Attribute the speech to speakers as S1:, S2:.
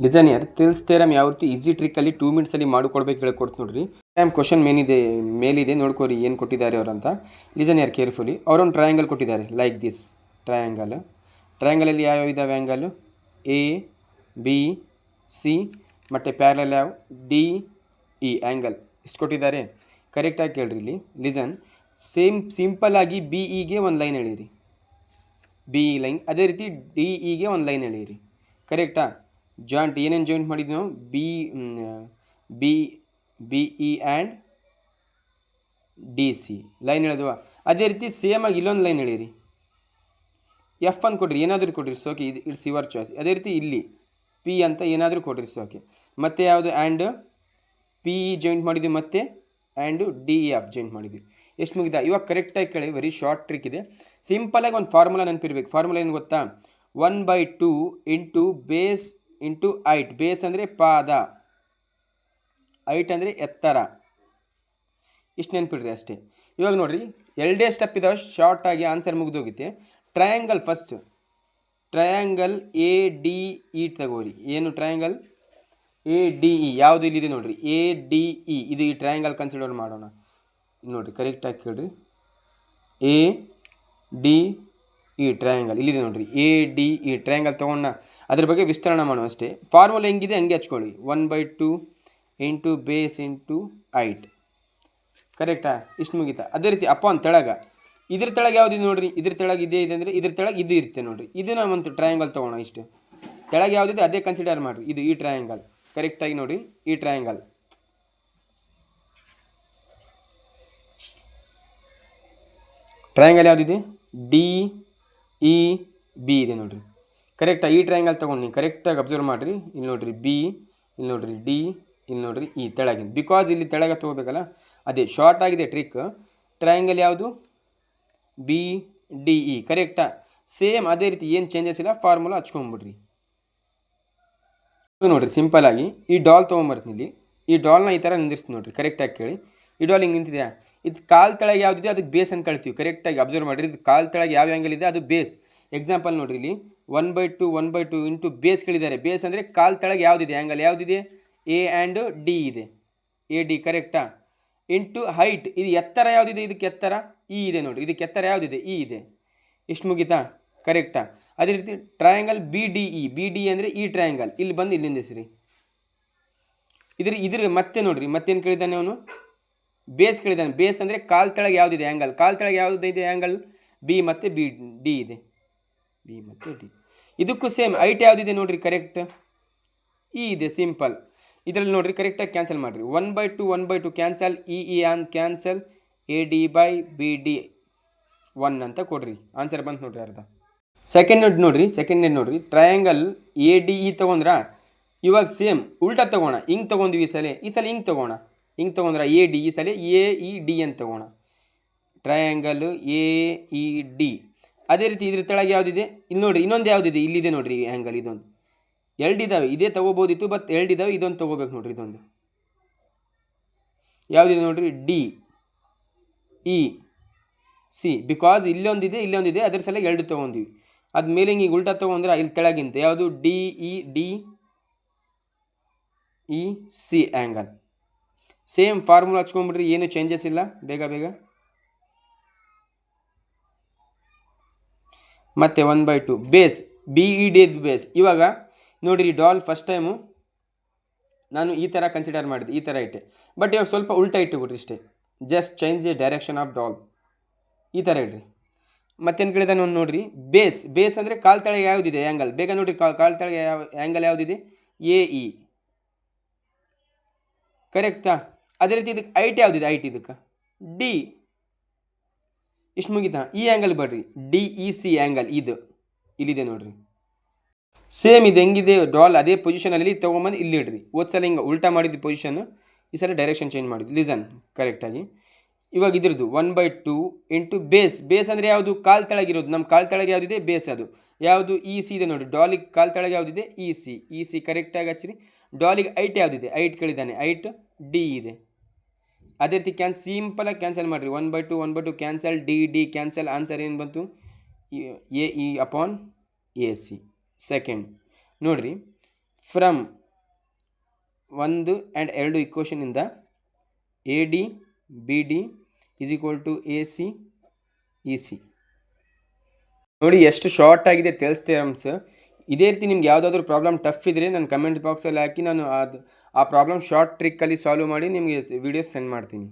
S1: Listen year ತಿಲ್ಸ್ theorem ಯಾವ ರೀತಿ easy ಟ್ರಿಕ್ಕಲ್ಲಿ two ಮಿನಿಟ್ಸಲ್ಲಿ ಮಾಡಿಕೊಡ್ಬೇಕು ಹೇಳ್ಕೊಡ್ತು ನೋಡ್ರಿ. ಟೈಮ್ ಕ್ವಶನ್ ಮೇನಿದೆ ಮೇಲಿದೆ, ನೋಡ್ಕೊರಿ ಏನು ಕೊಟ್ಟಿದ್ದಾರೆ ಅವರಂತ ಲಿಜನ್ ಇಯರ್ ಕೇರ್ಫುಲಿ ಅವರೊಂದು ಟ್ರಯಾಂಗಲ್ ಕೊಟ್ಟಿದ್ದಾರೆ ಲೈಕ್ ದಿಸ್ ಟ್ರಯಾಂಗಲ್ ಟ್ರಯಾಂಗಲಲ್ಲಿ ಯಾವ್ಯಾವ ಇದಾವೆ ಆ್ಯಂಗಲ್ ಎ ಬಿ ಸಿ ಮತ್ತು ಪ್ಯಾರಲ್ ಯಾವ? ಡಿ ಇ ಆ್ಯಂಗಲ್ ಇಷ್ಟು ಕೊಟ್ಟಿದ್ದಾರೆ. ಕರೆಕ್ಟಾಗಿ ಕೇಳ್ರಿ ಇಲ್ಲಿ. ಲಿಸನ್ ಸೇಮ್ ಸಿಂಪಲ್ಲಾಗಿ ಬಿ ಇಗೆ ಒಂದು ಲೈನ್ ಎಳೀರಿ ಬಿ ಇ ಲೈನ್ ಅದೇ ರೀತಿ ಡಿ ಇಗೆ ಒಂದು ಲೈನ್ ಎಳೀರಿ ಕರೆಕ್ಟಾ ಜಾಯಿಂಟ್ ಏನೇನು ಜಾಯಿಂಟ್ ಮಾಡಿದ್ವಿ ನಾವು B B B E and D C line ಹೇಳಿದ್ವಾ ಅದೇ ರೀತಿ ಸೇಮ್ ಆಗಿ ಇಲ್ಲೊಂದು ಲೈನ್ ಎಳೀರಿ. ಎಫ್ ಅಂತ ಕೊಡ್ರಿ, ಏನಾದರೂ ಕೊಡ್ರಿ ಸೋಕೆ ಇದು ಇಟ್ಸ್ ಯುವರ್ ಚಾಯ್ಸ್ ಅದೇ ರೀತಿ ಇಲ್ಲಿ ಪಿ ಅಂತ ಏನಾದರೂ ಕೊಡ್ರಿ ಸೋಕೆ ಮತ್ತೆ ಯಾವುದು? ಆ್ಯಂಡ್ ಪಿ ಇ ಜಾಯಿಂಟ್ ಮಾಡಿದ್ವಿ ಮತ್ತೆ and D E F joint ಮಾಡಿದ್ವಿ. ಎಷ್ಟು ಮುಗಿದ ಇವಾಗ ಕರೆಕ್ಟಾಗಿ ಕೇಳಿ ವೆರಿ ಶಾರ್ಟ್ ಟ್ರಿಕ್ ಇದೆ. ಸಿಂಪಲಾಗಿ ಒಂದು ಫಾರ್ಮುಲಾ ನೆನಪಿರ್ಬೇಕು. ಫಾರ್ಮುಲಾ ಏನು ಗೊತ್ತಾ? One by two into base into height base ಅಂದರೆ ಪಾದ. ಐಟ್ ಅಂದರೆ ಎತ್ತರ. ಇಷ್ಟು ನೆನ್ಪಿಡ್ರಿ ಅಷ್ಟೇ. ಇವಾಗ ನೋಡಿರಿ, ಎರಡೇ ಸ್ಟೆಪ್ ಇದಾವೆ ಶಾರ್ಟಾಗಿ answer ಮುಗಿದೋಗುತ್ತೆ. Triangle first triangle A D E ತಗೋರಿ. ಏನು ಟ್ರಯಾಂಗಲ್ ಎ ಡಿ ಇ ಯಾವುದು ಇಲ್ಲಿದೆ ನೋಡಿರಿ? ಎ ಡಿ ಇ ಇದು ಈ ಟ್ರಯಾಂಗಲ್ ಕನ್ಸಿಡರ್ ಮಾಡೋಣ. ನೋಡಿರಿ ಕರೆಕ್ಟಾಗಿ ಕೇಳ್ರಿ. ಎ ಡಿ ಇ ಟ್ರಯಾಂಗಲ್ ಇಲ್ಲಿದೆ ನೋಡಿರಿ. ಎ ಡಿ ಇ ಟ್ರಯಾಂಗಲ್ ತೊಗೊಂಡ ಅದ್ರ ಬಗ್ಗೆ ವಿಸ್ತರಣೆ ಮಾಡೋ ಅಷ್ಟೇ. ಫಾರ್ಮುಲಾ ಹೆಂಗಿದೆ ಹಂಗೆ ಹಚ್ಕೊಳ್ಳಿ. One by two into base into height ಕರೆಕ್ಟಾ ಇಷ್ಟು ಮುಗೀತಾ? ಅದೇ ರೀತಿ ಅಪಾನ್ ತೆಳಗ. ಇದ್ರ ತೆಳಗೆ ಯಾವ್ದಿದೆ ನೋಡ್ರಿ? ಇದ್ರ ತೆಳಗೆ ಇದೇ ಇದೆ ಅಂದರೆ ಇದ್ರ ತೆಳಗೆ ಇದು ಇರುತ್ತೆ ನೋಡ್ರಿ. ಇದನ್ನ ಒಂದು ಟ್ರಯಾಂಗಲ್ ತೊಗೋಣ ಇಷ್ಟು. ತೆಳಗೆ ಯಾವುದಿದೆ ಅದೇ ಕನ್ಸಿಡರ್ ಮಾಡ್ರಿ. ಇದು ಈ ಟ್ರಯಾಂಗಲ್ ಕರೆಕ್ಟಾಗಿ ನೋಡಿ ಈ ಟ್ರಯಾಂಗಲ್ ಟ್ರಯಾಂಗಲ್ ಯಾವುದಿದೆ ಡಿ ಇ ಬಿ ಇದೆ ನೋಡ್ರಿ. ಕರೆಕ್ಟಾಗಿ ಈ ಟ್ರಯಾಂಗಲ್ ತೊಗೊಂಡು ನೀವು ಕರೆಕ್ಟಾಗಿ ಅಬ್ಸರ್ವ್ ಮಾಡಿರಿ. ಇಲ್ಲಿ ನೋಡಿರಿ ಬಿ ಇಲ್ಲಿ ನೋಡಿರಿ ಡಿ ಇಲ್ಲಿ ನೋಡಿರಿ ಈ ತೆಳಗಿನ ಬಿಕಾಸ್ ಇಲ್ಲಿ ತೆಳಗ ತೊಗೋಬೇಕಲ್ಲ, ಅದೇ ಶಾರ್ಟ್ ಆಗಿದೆ ಟ್ರಿಕ್ ಟ್ರಯಾಂಗಲ್ ಯಾವುದು? ಬಿ ಡಿ ಇ ಕರೆಕ್ಟಾ ಸೇಮ್ ಅದೇ ರೀತಿ ಏನು ಚೇಂಜಸ್ ಇಲ್ಲ ಫಾರ್ಮುಲಾ ಹಚ್ಕೊಂಬಿಡ್ರಿ ನೋಡಿರಿ ಸಿಂಪಲ್ ಆಗಿ, ಈ ಡಾಲ್ ತೊಗೊಂಬರ್ತೀನಿ ಇಲ್ಲಿ. ಈ ಡಾಲ್ನ ಈ ಥರ ನಿಂದಿರ್ಸ್ತೀನಿ ನೋಡಿರಿ ಕರೆಕ್ಟಾಗಿ ಕೇಳಿ. ಈ ಡಾಲ್ ಹಿಂಗೆ ನಿಂತಿದೆಯಾ? ಇದು ಕಾಲ್ ತೆಳಗೆ ಯಾವುದಿದೆ ಅದಕ್ಕೆ ಬೇಸ್ ಅಂತ ಕಳ್ತೀವಿ ಕರೆಕ್ಟಾಗಿ ಅಬ್ಸರ್ವ್ ಮಾಡಿರಿ, ಇದು ಕಾಲ್ ತೆಳಗೆ ಯಾವ ಆ್ಯಂಗಲ್ ಇದೆ, ಅದು ಬೇಸ್ ಎಕ್ಸಾಂಪಲ್ ನೋಡ್ರಿ ಇಲ್ಲಿ. One by two one by two into base ಕೇಳಿದ್ದಾರೆ. ಬೇಸ್ ಅಂದರೆ ಕಾಲ್ ತಳಗೆ ಯಾವುದಿದೆ? ಆ್ಯಂಗಲ್ ಯಾವುದಿದೆ? ಎ ಆ್ಯಂಡ್ ಡಿ ಇದೆ. ಎ ಡಿ ಕರೆಕ್ಟಾ ಇಂಟು ಹೈಟ್ ಇದು ಎತ್ತರ ಯಾವುದಿದೆ? ಇದಕ್ಕೆ ಎತ್ತರ? ಇ ಇದೆ ನೋಡಿರಿ. ಇದಕ್ಕೆ ಎತ್ತರ ಯಾವುದಿದೆ? ಇ ಇದೆ. ಇಷ್ಟು ಮುಗಿತಾ? ಕರೆಕ್ಟಾ ಅದೇ ರೀತಿ triangle B D E B D ಅಂದರೆ ಈ ಟ್ರಯಾಂಗಲ್ ಇಲ್ಲಿ ಬಂದು ಇಲ್ಲಿ ಸರಿ ಇದ್ರ ಇದ್ರ ಮತ್ತೆ ನೋಡಿರಿ. ಮತ್ತೇನು ಕೇಳಿದ್ದಾನೆ ಅವನು? ಬೇಸ್ ಕೇಳಿದ್ದಾನೆ. ಬೇಸ್ ಅಂದರೆ ಕಾಲ್ ತಳಗೆ ಯಾವುದಿದೆ? ಆ್ಯಂಗಲ್ ಕಾಲ್ ತಳಗೆ ಯಾವುದಿದೆ? ಆ್ಯಂಗಲ್ ಬಿ ಮತ್ತು ಬಿ ಡಿ ಇದೆ. ಬಿ ಮತ್ತು ಡಿ. ಇದಕ್ಕೂ ಸೇಮ್ ಐಟ್ ಯಾವುದಿದೆ ನೋಡಿರಿ ಕರೆಕ್ಟ್ ಇ ಇದೆ ಸಿಂಪಲ್ ಇದರಲ್ಲಿ ನೋಡಿರಿ ಕರೆಕ್ಟಾಗಿ ಕ್ಯಾನ್ಸಲ್ ಮಾಡಿರಿ. One by two one by two cancel E E on cancel A D by B D one ಅಂತ ಕೊಡ್ರಿ. ಆನ್ಸರ್ ಬಂತು ನೋಡ್ರಿ ಅರ್ಧ. ಸೆಕೆಂಡ್ ನೋಡಿ ನೋಡ್ರಿ ಸೆಕೆಂಡ್ ನೋಡ್ರಿ? ಟ್ರಯಾಂಗಲ್ ಎ ಡಿ ಇ ತೊಗೊಂಡ್ರ? ಇವಾಗ ಸೇಮ್ ಉಲ್ಟಾ ತೊಗೋಣ. ಹಿಂಗೆ ತೊಗೊಂಡ್ವಿ ಈ ಸಲ. ಈ ಸಲ ಹಿಂಗೆ ತೊಗೋಣ. ಹಿಂಗೆ ತೊಗೊಂಡ್ರ? ಎ ಡಿ ಈ ಸಲ ಎ ಇ ಡಿ ಅಂತ ತೊಗೋಣ. ಟ್ರಯಾಂಗಲ್ ಎ ಇ ಡಿ ಅದೇ ರೀತಿ ಇದ್ರ ತೆಳಗೆ ಯಾವುದಿದೆ? ಇಲ್ಲಿ ನೋಡಿರಿ, ಇನ್ನೊಂದು ಯಾವುದಿದೆ? ಇಲ್ಲಿದೆ ನೋಡ್ರಿ ಆ್ಯಂಗಲ್ ಇದೊಂದು. ಎರಡು ಇದಾವೆ, ಇದೇ ತೊಗೋಬೋದಿತ್ತು ಬಟ್ ಎರಡು ಇದಾವೆ, ಇದೊಂದು ತೊಗೋಬೇಕು ನೋಡ್ರಿ ಇದೊಂದು. ಯಾವುದಿದೆ ನೋಡಿರಿ? ಡಿ ಇ ಸಿ ಬಿಕಾಸ್ ಇಲ್ಲೊಂದಿದೆ ಇಲ್ಲೊಂದಿದೆ, ಅದ್ರ ಸಲ ಎರಡು ತೊಗೊಂಡಿವಿ. ಅದ್ಮೇಲೆ ಹಿಂಗೆ ಉಲ್ಟಾ ತೊಗೊಂಡ್ರೆ ಇಲ್ಲಿ ತೆಳಗಿಂತ ಯಾವುದು? D E D E C angle same formula ಹಚ್ಕೊಂಡ್ಬಿಡ್ರಿ, ಏನು ಚೇಂಜಸ್ ಇಲ್ಲ, ಬೇಗ ಬೇಗ. ಮತ್ತು one by two base B E D base ಇವಾಗ ನೋಡಿರಿ ಡಾಲ್ ಫಸ್ಟ್ ಟೈಮು ನಾನು ಈ ಥರ ಕನ್ಸಿಡರ್ ಮಾಡಿದೆ ಈ ಥರ ಇಟ್ಟೆ. ಬಟ್ ಇವಾಗ ಸ್ವಲ್ಪ ಉಲ್ಟಾ ಇಟ್ಟುಬಿಟ್ರಿ ಇಷ್ಟೇ. Just change a direction of doll ಈ ಥರ ಇಡ್ರಿ. ಮತ್ತೇನು ಕೇಳಿದ ನಾನು ನೋಡಿರಿ? ಬೇಸ್ ಬೇಸ್ ಅಂದರೆ ಕಾಲ್ ತಳಗೆ ಯಾವುದಿದೆ? ಆ್ಯಂಗಲ್ ಬೇಗ ನೋಡಿರಿ ಕಾಲ್ ಕಾಲ್ ತಳಗೆ ಯಾವ ಆ್ಯಂಗಲ್ ಯಾವುದಿದೆ? ಎ ಇ ಕರೆಕ್ಟಾ ಅದೇ ರೀತಿ ಇದಕ್ಕೆ ಐಟ್ ಯಾವುದಿದೆ? ಟಿ ಇದಕ್ಕೆ. ಡಿ ಇಷ್ಟು ಮುಗಿತಾ ಈ ಆ್ಯಂಗಲ್ ಬರ್ರಿ. ಡಿ ಇ ಸಿ ಆ್ಯಂಗಲ್ ಇದು. ಇಲ್ಲಿದೆ ನೋಡ್ರಿ. ಸೇಮ್ ಇದು ಹೆಂಗಿದೆ? ಡಾಲ್ ಅದೇ ಪೊಸಿಷನಲ್ಲಿ ತೊಗೊಂಬಂದು ಇಲ್ಲಿ ಇಡ್ರಿ. ಹೋದ್ ಸಲ ಹಿಂಗೆ ಉಲ್ಟಾ ಮಾಡಿದ್ದು ಪೊಸಿಷನ್ನು ಈ ಸಲ ಡೈರೆಕ್ಷನ್ ಚೇಂಜ್ ಮಾಡಿದ್ದು ಲಿಸನ್ ಕರೆಕ್ಟಾಗಿ ಇವಾಗ ಇದ್ರದ್ದು one by two into base base ಅಂದರೆ ಯಾವುದು? ಕಾಲ್ ತಳಗಿರೋದು ನಮ್ಮ ಕಾಲ್ ತಳಗೆ ಯಾವುದಿದೆ? ಬೇಸ್ ಅದು. ಯಾವುದು? ಇ ಸಿ ಇದೆ ನೋಡಿ ಡಾಲಿಗೆ ಕಾಲ್ ತಳಗೆ ಯಾವುದಿದೆ? ಇ ಸಿ ಇ ಸಿ ಕರೆಕ್ಟಾಗಿ ಹಚ್ಚಿರಿ. ಡಾಲಿಗೆ ಐಟ್ ಯಾವುದಿದೆ? ಐಟ್ ಕೇಳಿದ್ದಾನೆ. ಐಟ್ ಡಿ ಇದೆ. ಅದೇ ರೀತಿ ಕ್ಯಾನ್ ಸಿಂಪಲಾಗಿ ಕ್ಯಾನ್ಸಲ್ ಮಾಡಿರಿ. One by two one by two cancel D D cancel answer ಏನು ಬಂತು? A E upon A, C. Second ನೋಡಿರಿ ಫ್ರಮ್ ಒಂದು ಆ್ಯಂಡ್ ಎರಡು ಇಕ್ವೇಷನಿಂದ A, D, B, D is equal to A, C, E, C. ನೋಡಿ, ಎಷ್ಟು short ಆಗಿದೆ ತಿಳಿಸ್ತೀರಮ್ಸ್ ಇದೇ ರೀತಿ ನಿಮ್ಗೆ ಯಾವುದಾದ್ರೂ ಪ್ರಾಬ್ಲಮ್ ಟಫ್ ಇದ್ದರೆ ನಾನು ಕಮೆಂಟ್ ಬಾಕ್ಸಲ್ಲಿ ಹಾಕಿ ನಾನು ಅದು ಆ ಪ್ರಾಬ್ಲಮ್ ಶಾರ್ಟ್ ಟ್ರಿಕ್ಕಲ್ಲಿ ಸಾಲ್ವ್ ಮಾಡಿ ನಿಮಗೆ ವಿಡಿಯೋ ಸೆಂಡ್ ಮಾಡ್ತೀನಿ.